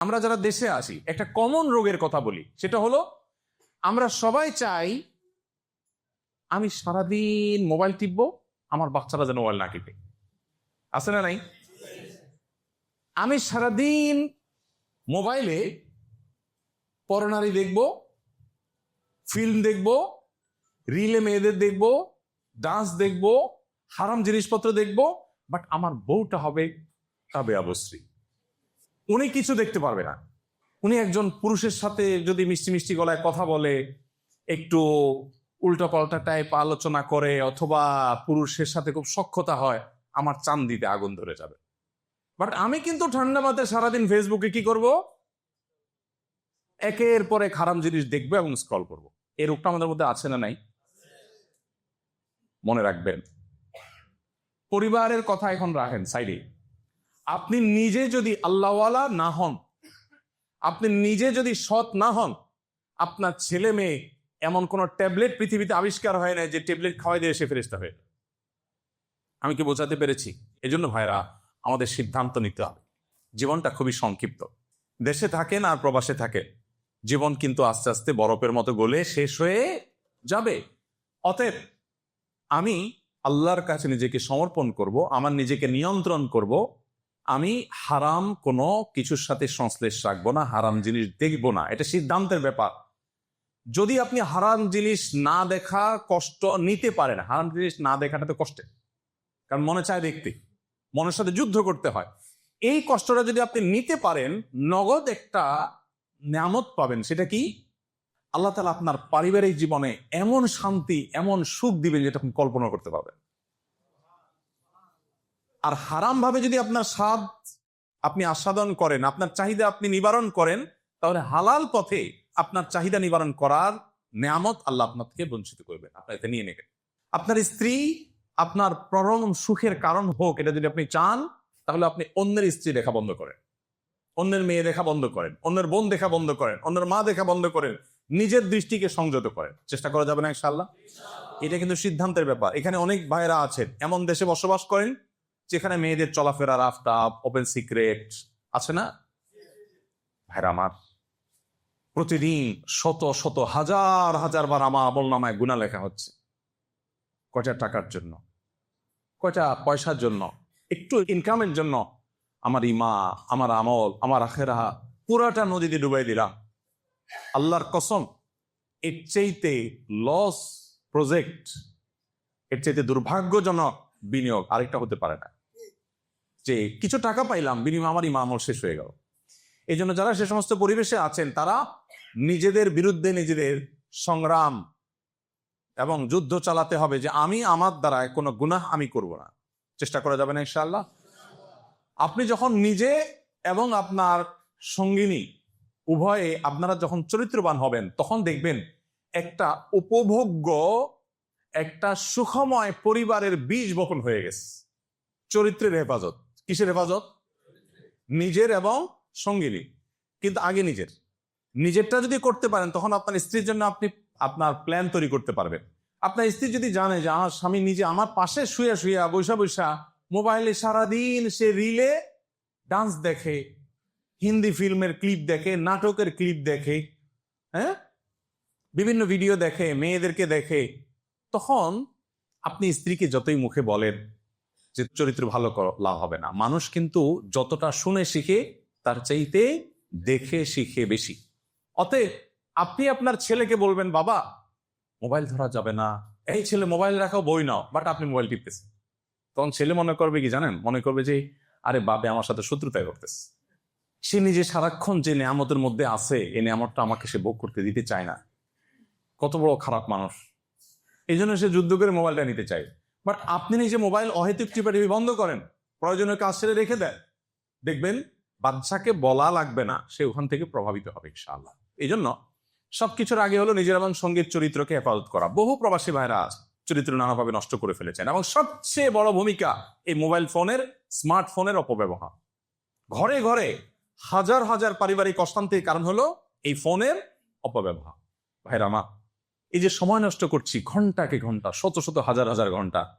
আমরা যারা দেশে আসি একটা কমন রোগের কথা বলি, সেটা হলো, আমরা সবাই চাই আমি সারাদিন মোবাইল টিপবো, আমার বাচ্চারা যেন মোবাইল না টিপে। আছে না নাই? আমি সারাদিন মোবাইলে পরনারী দেখব ফিল্ম দেখব রিলে মেয়েদের দেখব ডান্স দেখব, হারাম জিনিসপত্র দেখব বাট আমার বউটা হবে তবে অবশ্রী উনি কিছু দেখতে পারবে না। উনি একজন পুরুষের সাথে যদি মিষ্টি মিষ্টি গলায় কথা বলে, একটু উল্টা পাল্টা টাইপ আলোচনা করে অথবা পুরুষের সাথে খুব সক্ষতা হয়, আমার চান দিতে আগুন ধরে যাবে। বাট আমি কিন্তু ঠান্ডা মাথায় সারাদিন ফেসবুকে কি করব? একের পর এক জিনিস দেখব এবং স্ক্রল করব। এই রোগটা আমাদের মধ্যে আছে না নাই? মনে রাখবেন। পরিবারের কথা এখন রাখেন, সাইডে। আপনি নিজে যদি আল্লাহওয়ালা না হন, আপনি নিজে যদি সৎ না হন, আপনার ছেলে মেয়ে এমন কোন ট্যাবলেট পৃথিবীতে আবিষ্কার হয় না যে ট্যাবলেট খাওয়াই দিয়ে সে ফেরিস্তা হয়ে। আমি কি বোঝাতে পেরেছি? এজন্য ভাইরা, আমাদের সিদ্ধান্ত নিতে হবে। জীবনটা খুবই সংক্ষিপ্ত। দেশে থাকেন আর প্রবাসে থাকেন। জীবন কিন্তু আস্তে আস্তে বরফের মতো গলে শেষ হয়ে যাবে। অতএব আমি আল্লাহর কাছে নিজেকে সমর্পণ করব, আমার নিজেকে নিয়ন্ত্রণ করব আমি হারাম কোনো কিছুর সাথে সংশ্লেষ রাখব না, হারাম জিনিস দেখব না। এটা সিদ্ধান্তের ব্যাপার। যদি আপনি হারাম জিনিস না দেখা কষ্ট নিতে পারেন, হারাম জিনিস না দেখাটা তো কষ্টে কারণ মনে চায় দেখতে মনের সাথে যুদ্ধ করতে হয়। এই কষ্টটা যদি আপনি নিতে পারেন, নগদ একটা নামত পাবেন, সেটা কি? আল্লাহ তালা আপনার পারিবারিক জীবনে এমন শান্তি, এমন সুখ দিবেন যেটা আপনি কল্পনা করতে পারবেন। আর হারাম ভাবে যদি আপনার স্বাদ আপনি আস্বাদন করেন, আপনার চাহিদা আপনি নিবারণ করেন, তাহলে হালাল পথে আপনার চাহিদা নিবারণ করার নিয়ামত আল্লাহ আপনার থেকে বঞ্চিত করবেন। আপনার এতে নিয়ে নেবেন। আপনার স্ত্রী আপনার পরম সুখের কারণ হোক, এটা যদি আপনি চান, তাহলে আপনি অন্যের স্ত্রী দেখা বন্ধ করেন। অন্যের মেয়ে দেখা বন্ধ করেন, অন্যের বোন দেখা বন্ধ করেন, অন্যের মা দেখা বন্ধ করেন, নিজের দৃষ্টিকে সংযত করেন। চেষ্টা করা যাবে না ইনশাল্লাহ এটা কিন্তু সিদ্ধান্তের ব্যাপার। এখানে অনেক ভাইরা আছেন, এমন দেশে বসবাস করেন যেখানে মেয়েদের চলাফেরার আফতাব ওপেন সিক্রেট আছে না? ভাইরা আমার, প্রতিদিন শত শত, হাজার হাজার বার আমার আমল নামায় গুণা লেখা হচ্ছে। কয়টা টাকার জন্য? কয়টা পয়সার জন্য? একটু ইনকামের জন্য। আমার ইমা আমার আমল, আমার আখেরা, পুরাটা নদীতে ডুবাই দিলাম। আল্লাহর কসম, এর চাইতে লস প্রজেক্ট এর চাইতে দুর্ভাগ্যজনক বিনিয়োগ আরেকটা হতে পারে না। যে কিছু টাকা পাইলাম, বিনিময় আমার ইমা আমল শেষ হয়ে গেল। এই জন্য যারা সে সমস্ত পরিবেশে আছেন, তারা নিজেদের বিরুদ্ধে নিজেদের সংগ্রাম এবং যুদ্ধ চালাতে হবে যে আমি আমার দ্বারা কোনো গুনাহ আমি করব না। চেষ্টা করা যাবে না ইনশাআল্লাহ। আপনি যখন নিজে এবং আপনার সঙ্গিনী উভয়ে আপনারা যখন চরিত্রবান হবেন, তখন দেখবেন একটা উপভোগ্য, একটা সুখময় পরিবারের বীজ বপন হয়ে গেছে। চরিত্রের হেফাজত। কিসের হেফাজত? নিজের এবং সঙ্গিনী কিন্তু আগে নিজের। নিজেরটা যদি করতে পারেন, তখন আপনার স্ত্রীর জন্য আপনি আপনার প্ল্যান তৈরি করতে পারবেন। আপনার স্ত্রী যদি জানে যে আমার স্বামী নিজে আমার পাশে শুয়ে শুয়ে, বৈশা বৈশা, মোবাইলে সারাদিন সে রিলে ডান্স দেখে, হিন্দি ফিল্মের ক্লিপ দেখে, নাটকের ক্লিপ দেখে হ্যাঁ? বিভিন্ন ভিডিও দেখে, মেয়েদেরকে দেখে, তখন আপনি স্ত্রীকে যতই মুখে বলেন যে চরিত্র ভালো লাভ হবে না। মানুষ কিন্তু যতটা শুনে শিখে, তার চাইতে দেখে শিখে বেশি। অতএব আপনি আপনার ছেলেকে বলবেন, বাবা, মোবাইল ধরা যাবে না। এই ছেলে মোবাইল রাখাও বই নাও, বাট আপনি মোবাইল টিপতেছেন। তখন ছেলে মনে করবে কি জানেন? মনে করবে যে, আরে বাবে আমার সাথে শত্রুতায় করতেছে। সে নিজে সারাক্ষণ যে নিয়ামতের মধ্যে আছে, এই নিয়ামতটা আমাকে সে ভোগ করতে দিতে চায় না। কত বড় খারাপ মানুষ। এই জন্য সে যুদ্ধ করে মোবাইলটা নিতে চায়। বাট আপনি নিজে মোবাইল অহেতুক টিপাটিপি বন্ধ করেন। প্রয়োজনীয় কাজ ছেড়ে রেখে দেন। দেখবেন বাচ্চাকে বলা লাগবে না, সে ওখান থেকে প্রভাবিত হবে, ইনশাআল্লাহ। এই জন্য সবকিছুর আগে হলো নিজের এবং সংগীত চরিত্রকে হেফাজত করা। বহু প্রবাসী ভাইরা চরিত্র নানাভাবে নষ্ট করে ফেলেছেন এবং সবচেয়ে বড় ভূমিকা এই মোবাইল ফোনের স্মার্টফোনের অপব্যবহার। ঘরে ঘরে হাজার হাজার পারিবারিক অশান্তির কারণ হলো এই ফোনের অপব্যবহার। ভাইরা মা এই যে সময় নষ্ট করছি, ঘন্টাকে ঘণ্টা, শত শত হাজার হাজার ঘণ্টা,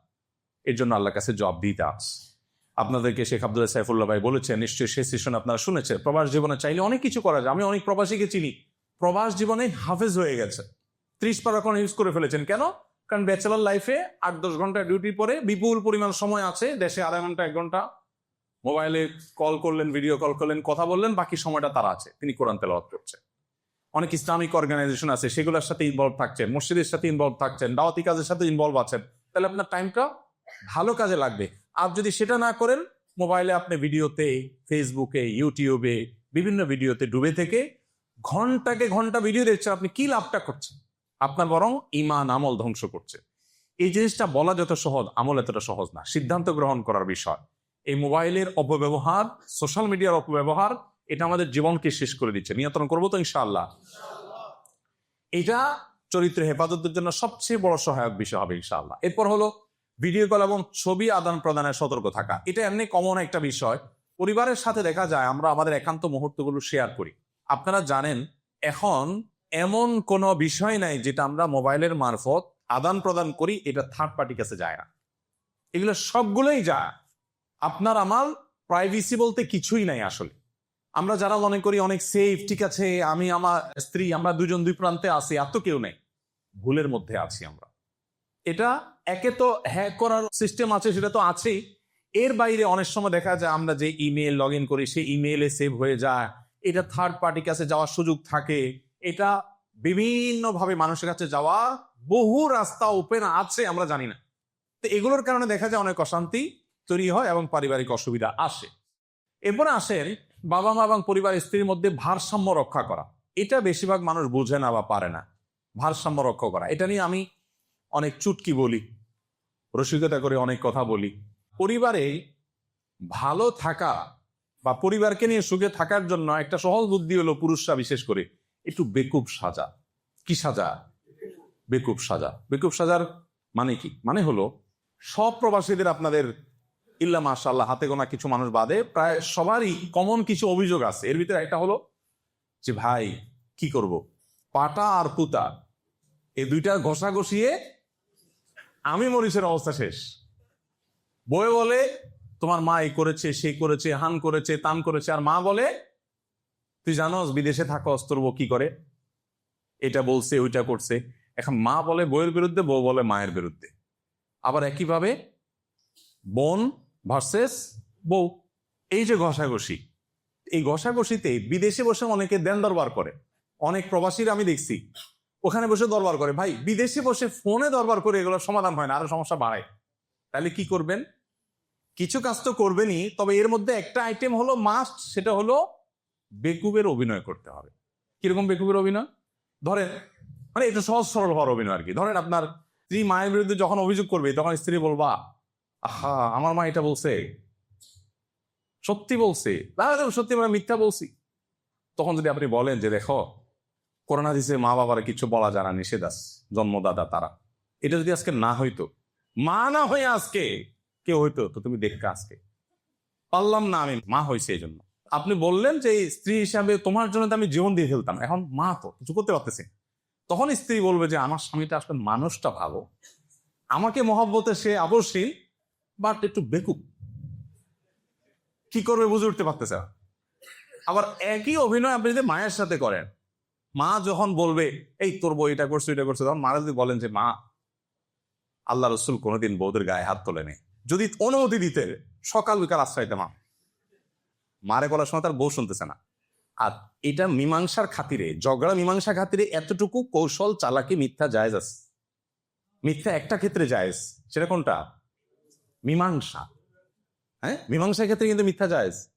এর জন্য আল্লাহর কাছে জবাব দিতে আস। আপনাদেরকে শেখ আব্দুল্লাহ সাইফুল্লাহ ভাই বলেছেন, নিশ্চয়ই সেই সেশন আপনারা শুনেছেন, প্রবাস জীবনে চাইলে অনেক কিছু করা যায়। আমি অনেক প্রবাসীকে চিনি, প্রবাস জীবনে হাফেজ হয়ে গেছে। ত্রিশ পার এখন ইউজ করে ফেলেছেন। কেন? কারণ ব্যাচেলার লাইফে আট দশ ঘণ্টা ডিউটির পরে বিপুল পরিমাণ সময় আছে, দেশে আধা ঘণ্টা, এক ঘণ্টা। মোবাইলে কল করলেন ভিডিও কল করলেন, কথা বললেন, বাকি সময়টা তারা আছে। তিনি কোরআন তেলাওয়াত করছেন। অনেক ইসলামিক অর্গানাইজেশন আছে, সেগুলোর সাথে ইনভলভ থাকছেন, মসজিদের সাথে ইনভলভ থাকছেন, দাওয়াতি কাজের সাথে ইনভলভ আছেন। তাহলে আপনার টাইমটা ভালো কাজে লাগবে। আর যদি সেটা না করেন মোবাইলে আপনি ভিডিওতে ফেসবুকে ইউটিউবে বিভিন্ন ভিডিওতে ডুবে থেকে ঘন্টাকে ঘণ্টা ভিডিও দেখছেন, আপনি কি লাভটা করছেন? আপনার বরং ইমান আমল ধ্বংস করছে। এই জিনিসটা বলা যত সহজ, আমল এতটা সহজ না। সিদ্ধান্ত গ্রহণ করার বিষয়। এই মোবাইলের অপব্যবহার সোশ্যাল মিডিয়ার অপব্যবহার এটা আমাদের জীবনকে শেষ করে দিচ্ছে, নিয়ন্ত্রণ করব তো ইনশাআল্লাহ। এটা চরিত্র হেফাজতের জন্য সবচেয়ে বড় সহায়ক বিষয় হবে ইনশাআল্লাহ। এরপর হলো ভিডিও কল এবং ছবি আদান প্রদানের সতর্ক থাকা। এটা এমনি কমন একটা বিষয়। পরিবারের সাথে দেখা যায়, আমরা আমাদের একান্ত মুহূর্তগুলো শেয়ার করি। আপনারা জানেন, এখন এমন কোনো বিষয় নাই যেটা আমরা মোবাইলের মারফত আদান প্রদান করি, এটা থার্ড পার্টির কাছে যায় না। এগুলো সবগুলোই যায়। আপনার আমার প্রাইভেসি বলতে কিছুই নাই আসলে। আমরা যারা মনে করি অনেক সেফ ঠিক আছে, আমি আমার স্ত্রী, আমরা দুজন দুই প্রান্তে আছি, আর তো কেউ নেই। ভুলের মধ্যে আছি আমরা। এটা একে তো হ্যাক করার সিস্টেম আছে, সেটা তো আছেই। এর বাইরে অনেক সময় দেখা যায় আমরা যে ইমেল লগ ইন করি, সেই ইমেলে সেভ হয়ে যায়। এটা থার্ড পার্টির কাছে যাওয়ার সুযোগ থাকে। এটা বিভিন্নভাবে মানুষের কাছে যাওয়া বহু রাস্তা ওপেন আছে, আমরা জানি না। তো এগুলোর কারণে দেখা যায় অনেক অশান্তি তৈরি হয় এবং পারিবারিক অসুবিধা আসে। এরপরে আসেন বাবা মা এবং পরিবার স্ত্রীর মধ্যে ভারসাম্য রক্ষা করা। এটা বেশিরভাগ মানুষ বুঝে না বা পারে না। ভারসাম্য রক্ষা করা। এটা নিয়ে আমি অনেক চুটকি বলি, রসিকতা করে অনেক কথা বলি। পরিবারে ভালো থাকা বা পরিবারকে নিয়ে সুখে থাকার জন্য একটা সহজ বুদ্ধি হলো পুরুষরা বিশেষ করে, একটু বেকুব সাজা। কি সাজা? বেকুব সাজা। বেকুব সাজার মানে কি? মানে হলো সব প্রবাসীদের আপনাদের ইল্লা মাশাল্লাহ হাতে গোনা কিছু মানুষ বাদে, প্রায় সবারই কমন কিছু অভিযোগ আছে। এর ভিতরে একটা হলো যে, ভাই, কি করব? পাটা আর পুতা এই দুইটা ঘষা ঘষিয়ে আমি মরিচের অবস্থা শেষ। বয়ে বলে, তোমার মা এই করেছে সে করেছে, হান করেছে, তান করেছে। আর মা বলে, তুই জানোস, বিদেশে থাকো তোর বউ কি করে? এটা বলছে, ওইটা করছে। এখন মা বলে বউয়ের বিরুদ্ধে, বউ বলে মায়ের বিরুদ্ধে। আবার একইভাবে, বোন ভার্সেস বউ। এই যে ঘষাঘষি, এই ঘষাঘষিতে বিদেশে বসে অনেকে দেন দরবার করে। অনেক প্রবাসীর আমি দেখছি, ওখানে বসে দরবার করে। ভাই, বিদেশে বসে ফোনে দরবার করে এগুলো সমাধান হয় না, আরও সমস্যা বাড়ায়। তাহলে কি করবেন? কিছু কাজ তো করবেনই, তবে এর মধ্যে একটা আইটেম হলো মাস্ট সেটা হলো বেকুবের অভিনয় করতে হবে। কীরকম বেকুবের অভিনয়? ধরেন মানে এটা সহজ সরল হওয়ার অভিনয় আর কি। ধরেন আপনার স্ত্রী মায়ের বিরুদ্ধে যখন অভিযোগ করবে, তখন স্ত্রী বলবা আহা, আমার মা এটা বলছে। সত্যি বলছে। সত্যি মানে মিথ্যা বলছি। তখন যদি আপনি বলেন যে, দেখো, করোনা দিছে, মা বাবার কিছু বলা জানা নিষেধ আছে, জন্মদাতা তারা। এটা যদি আজকে না হইতো, মা না হয়ে আজকে, কেউ হইতো, তো তুমি দেখতে আজকে। পারলাম না আমি, মা হয়েছে এই জন্য। আপনি বললেন যে স্ত্রী হিসাবে তোমার জন্য তো আমি জীবন দিয়ে ফেলতাম এখন মা তো, কিছু করতে পারতেছি। তখন স্ত্রী বলবে যে, আমার স্বামীটা আসলে মানুষটা ভালো। আমাকে মহব্বতে সে আবশ্যই বাট একটু বেকুব। কি করবে বুঝে উঠতে পারতেছে। আবার একই অভিনয় আপনি যদি মায়ের সাথে করেন, মা যখন বলবে, এই তোর বই এটা করছ এটা করছ, তখন মারা যদি বলেন যে, মা, আল্লাহ রসুল কোনোদিন বৌদের গায়ে হাত তোলেনি। যদি অনুমতি দিতে, সকাল বিকাল আশ্রয় মা। মারে বলার সময় তার বউ শুনতেছে না। আর এটা মীমাংসার খাতিরে, ঝগড়া মীমাংসা খাতিরে এতটুকু কৌশল চালাকি মিথ্যা জায়েজ আছে। মিথ্যা একটা ক্ষেত্রে জায়েজ, সেটা কোনটা? মীমাংসা। হ্যাঁ? মীমাংসার ক্ষেত্রে কিন্তু মিথ্যা জায়েজ।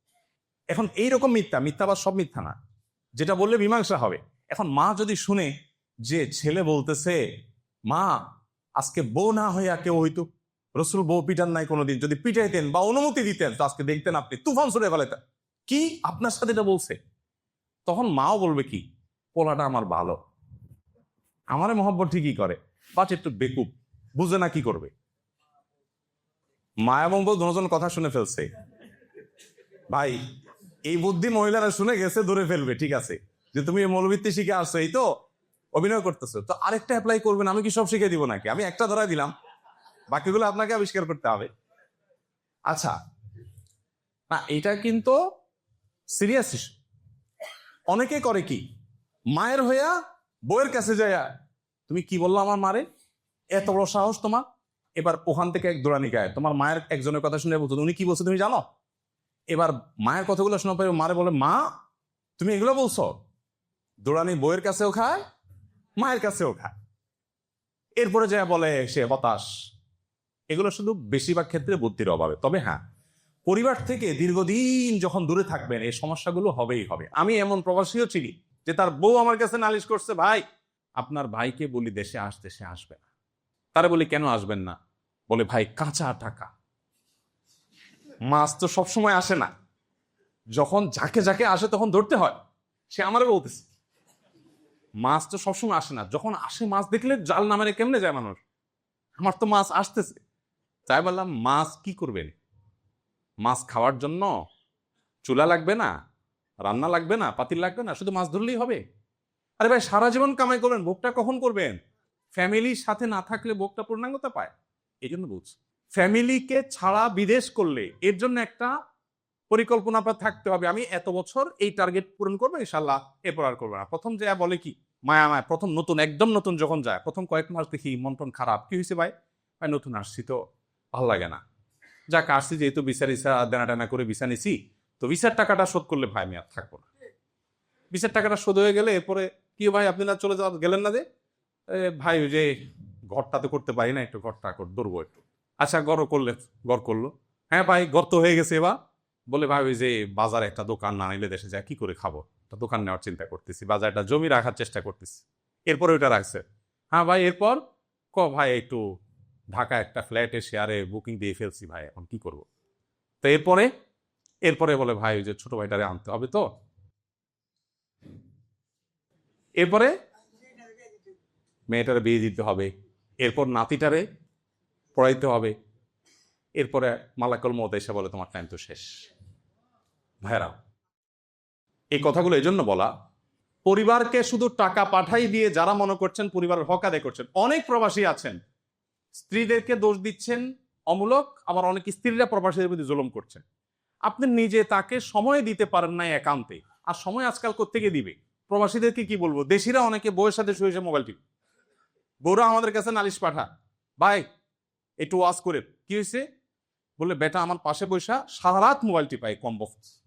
এখন এইরকম মিথ্যা মিথ্যা বা সব মিথ্যা না। যেটা বললে মীমাংসা হবে। এখন মা যদি শুনে যে ছেলে বলতেছে মা আজকে বউ না হইয়া কেউ হইতো রসুল বউ পিটান নাই কোনোদিন। যদি পিটাইতেন বা অনুমতি দিতেন তো আজকে দেখতেন আপনি তুফান ছুড়ে ফেলেতেন কি? আপনার সাথে এটা বলছে? তখন মাও বলবে কি? পোলাটা আমার ভালো। আমারে মহব্বত ঠিকই করে বাট একটু বেকুব। বুঝে না কি করবে? মা এবং বউ দুজন কথা শুনে ফেলছে। ভাই, এই বুদ্ধি মহিলারা শুনে গেছে, ধরে ফেলবে, ঠিক আছে। যে তুমি এই মৌলবৃত্তি শিখে আসছো, এই তো অভিনয় করতেছো। তো আরেকটা অ্যাপ্লাই করবেন আমি কি সব শিখে দিব নাকি? আমি একটা ধরা দিলাম, বাকিগুলো আপনাকে আবিষ্কার করতে হবে। আচ্ছা না, এটা কিন্তু সিরিয়াস ইস্যু অনেকে করে কি, মায়ের হইয়া বইয়ের কাছে যাইয়া, তুমি কি বলল আমার মারে? এত বড় সাহস তোমার? এবার ওখান থেকে এক দোড়ানি গায়ে। তোমার মায়ের একজনের কথা শুনে বলতো উনি কি বলছে তুমি জানো? এবার মায়ের কথাগুলো শোনা পরে মারে বলে, মা, তুমি এগুলো বলছো? দোড়ানি বইয়ের কাছেও খায়, মায়ের কাছেও খায়। এরপরে যা বলে সে হতাশ। এগুলো শুধু বেশিরভাগ ক্ষেত্রে বুদ্ধির অভাবে। তবে হ্যাঁ পরিবার থেকে দীর্ঘদিন যখন দূরে থাকবেন, এই সমস্যাগুলো হবেই হবে। আমি এমন প্রবাসীও চিনি যে তার বউ আমার কাছে নালিশ করছে, ভাই, আপনার ভাইকে বলি দেশে আসতে, সে আসবে না। তারা বলি, কেন আসবেন না? বলে, ভাই, কাঁচা টাকা। মাছ তো সবসময় আসে না। যখন যাকে যাকে আসে, তখন ধরতে হয়। সে আমারও বলতেছে। মাছ তো সবসময় আসে না। যখন আসে মাছ দেখলে, জাল নামারে কেমনে যায় মানুষ? আমার তো মাছ আসতেছে। তাই বললাম, মাছ কি করবেন? মাছ খাওয়ার জন্য চুলা লাগবে না, রান্না লাগবে না, পাতিল লাগবে না, শুধু মাছ ধরলেই হবে? আরে ভাই, সারা জীবন কামাই করবেন, ভোগটা কখন করবেন? ফ্যামিলির সাথে না থাকলে ভোগটা পূর্ণাঙ্গতা পায়? এই জন্য বলছি। ফ্যামিলিকে ছাড়া বিদেশ করলে এর জন্য একটা পরিকল্পনা থাকতে হবে। আমি এত বছর এই টার্গেট পূরণ করব, ইনশাল্লাহ এরপর আর করব না। প্রথম যে বলে কি? মায়া মায়া, প্রথম নতুন, একদম নতুন যখন যায়, প্রথম কয়েক মাস দেখি মন টন খারাপ। কি হয়েছে ভাই? ভাই, নতুন আসছি তো, ভালো লাগে না। যাক, আসছি যেহেতু বিচার ইসা দেনা টানা করে ভিসা নিছি, তো ভিসার টাকাটা শোধ করলে ভাই আমি আর থাকব না। ভিসার টাকাটা শোধ হয়ে গেলে এরপরে কি ভাই, আপনি না চলে যাওয়া, গেলেন না যে? ভাই, ওই যে ঘরটা তো করতে পারি না, একটু ঘরটা ধরবো একটু। আচ্ছা গড় করলে, গড় করল। হ্যাঁ ভাই, গড় তো হয়ে গেছে এবার। বলে, ভাই, ওই যে বাজারে একটা দোকান না নিলে দেশে যায়, কি করে খাব? একটা দোকান নেওয়ার চিন্তা করতেছি, বাজারে একটা জমি রাখার চেষ্টা করতেছি। এরপরে ওইটা রাখছে। হ্যাঁ ভাই, এরপর? ক, ভাই, একটু ঢাকা একটা ফ্ল্যাটে শেয়ারে বুকিং দিয়ে ফেলছি ভাই, এখন কি করব? তো এরপরে? এরপরে বলে, ভাই, ওই যে ছোট ভাইটারে আনতে হবে তো? এরপরে? মেয়েটারে বিয়ে দিতে হবে। এরপর নাতিটারে পড়াইতে হবে। এরপরে মালাকল মত এসে বলে, তোমার টাইম তো শেষ। ভাইরা এই কথাগুলো এই জন্য বলা, পরিবারকে শুধু টাকা পাঠাই দিয়ে যারা মনে করছেন পরিবারের হক আদায় করছেন, অনেক প্রবাসী আছেন, স্ত্রীদেরকে দোষ দিচ্ছেন, অমূলক, আবার অনেক স্ত্রীরা প্রবাসীদের প্রতি জুলুম করছেন। আপনি নিজে তাকে সময় দিতে পারেন না একান্তে, আর সময় আজকাল কোথেকে দিবে? প্রবাসীদেরকে কি বলব? দেশিরা অনেকে বউয়ের সাথে শুয়েছে মোবাইল টিভি বউরা আমাদের কাছে নালিশ পাঠা। ভাই, একটু ওয়াজ করে। কি হয়েছে? বলে বেটা, আমার পাশে বৈশা সারা রাত মোবাইল টিপাই কম বক্স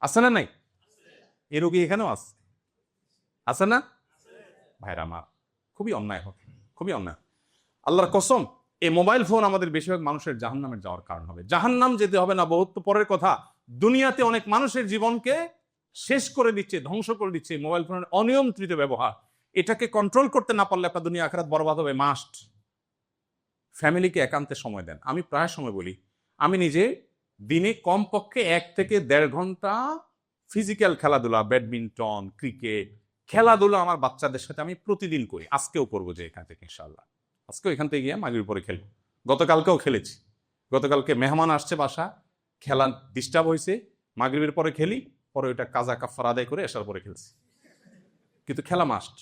আছে না নাই? এ রোগী এখানেও আছে? আছে না? ভাইরা আমার, খুবই অন্যায় হবে খুবই অন্যায়। আল্লাহর কসম, এই মোবাইল ফোন আমাদের বেশিরভাগ মানুষের জাহান জাহান্নামে যাওয়ার কারণ হবে। জাহান্নাম যেতে হবে না, বহুত পরের কথা। দুনিয়াতে অনেক মানুষের জীবনকে শেষ করে দিচ্ছে, ধ্বংস করে দিচ্ছে মোবাইল ফোনের অনিয়ন্ত্রিত ব্যবহার। এটাকে কন্ট্রোল করতে না পারলে আপনার দুনিয়া আখরাত বরবাদ হবে মাস্ট ফ্যামিলিকে একান্তে সময় দেন। আমি প্রায় সময় বলি, আমি নিজে দিনে কমপক্ষে এক থেকে দেড় ঘণ্টা ফিজিক্যাল খেলাধুলা ব্যাডমিন্টন ক্রিকেট খেলাধুলা আমার বাচ্চাদের সাথে আমি প্রতিদিন করি। আজকেও করব যে এখান থেকে ইনশাল্লাহ আজকেও এখান থেকে গিয়ে মাগির উপরে খেলব। গতকালকেও খেলেছি। গতকালকে মেহমান আসছে বাসা, খেলা ডিস্টার্ব হয়েছে মাগরিবের পরে খেলি, পরে ওইটা কাজা কাফার আদায় করে আসার পরে খেলছি। কিন্তু খেলা মাস্ট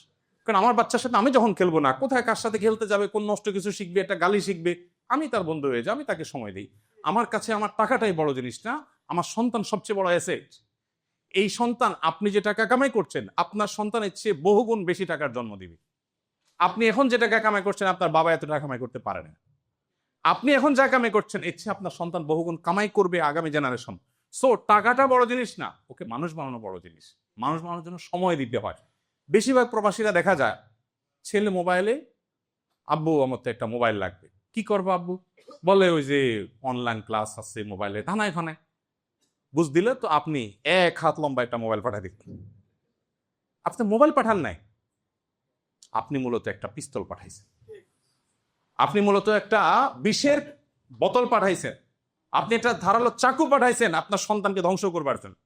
কারণ আমার বাচ্চার সাথে আমি যখন খেলব না, কোথায় কার সাথে খেলতে যাবে, কোন নষ্ট কিছু শিখবে, একটা গালি শিখবে, আমি তার বন্ধু হয়ে যাই, আমি তাকে সময় দিই। আমার কাছে আমার টাকাটাই বড় জিনিস না, আমার সন্তান সবচেয়ে বড় অ্যাসেট এই সন্তান, আপনি যে টাকা কামাই করছেন, আপনার সন্তানের চেয়ে বহুগুণ বেশি টাকার জন্ম দিবে। আপনি এখন যে টাকা কামাই করছেন, আপনার বাবা এত টাকা কামাই করতে পারে না। আপনি এখন যা কামাই করছেন, এর চেয়ে আপনার সন্তান বহুগুণ কামাই করবে আগামী জেনারেশন সো টাকাটা বড় জিনিস না, ওকে মানুষ বানানো বড় জিনিস। মানুষ বানানোর জন্য সময় দিতে হয়। বেশিরভাগ প্রবাসীরা দেখা যায়, ছেলে মোবাইলে আব্বু, আমার তো একটা মোবাইল লাগবে। কি করব আব্বু? বলে ওই যে অনলাইন ক্লাস আছে মোবাইলে থানায় খানায় বুঝ দিলে তো আপনি এক হাত লম্বা একটা মোবাইল পাঠা দিচ্ছেন আপনি মোবাইল পাঠান নাই, আপনি মূলত একটা পিস্তল পাঠাইছেন। আপনি মূলত একটা বিষের বোতল পাঠাইছেন। আপনি একটা ধারালো চাকু পাঠাইছেন, আপনার সন্তানকে ধ্বংস করবার জন্য।